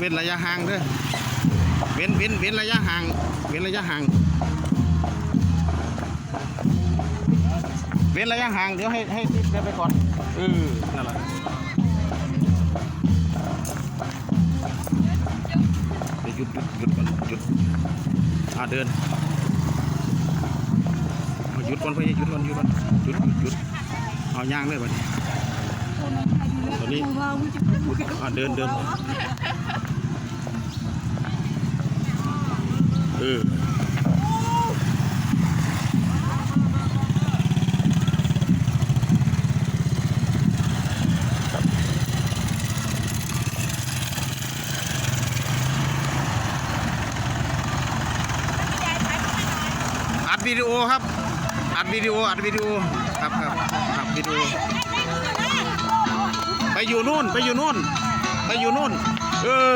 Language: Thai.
ว้นระยะห่างเด้อเว้นเว้นเว้นระยะห่าง เว้นระยะห่าง เว้นระยะห่างเดี๋ยวให้ให้ติ๊บเดินไปก่อนเออนั่นแหละเดี๋ยวหยุดหยุดหยุดก่อนหยุดอ่าเดินเอาหยุดก่อนพี่หยุดก่อนหยุดก่อนหยุดหยุดหยุดเอาย่างเลยบัดนี้ตอนนี้อ่าเดินเดิน อัดวิดีโอครับ อัดวิดีโอ อัดวิดีโอ ครับครับอัดวิดีโอ ไปอยู่นู่น ไปอยู่นู่น ไปอยู่นู่น เออ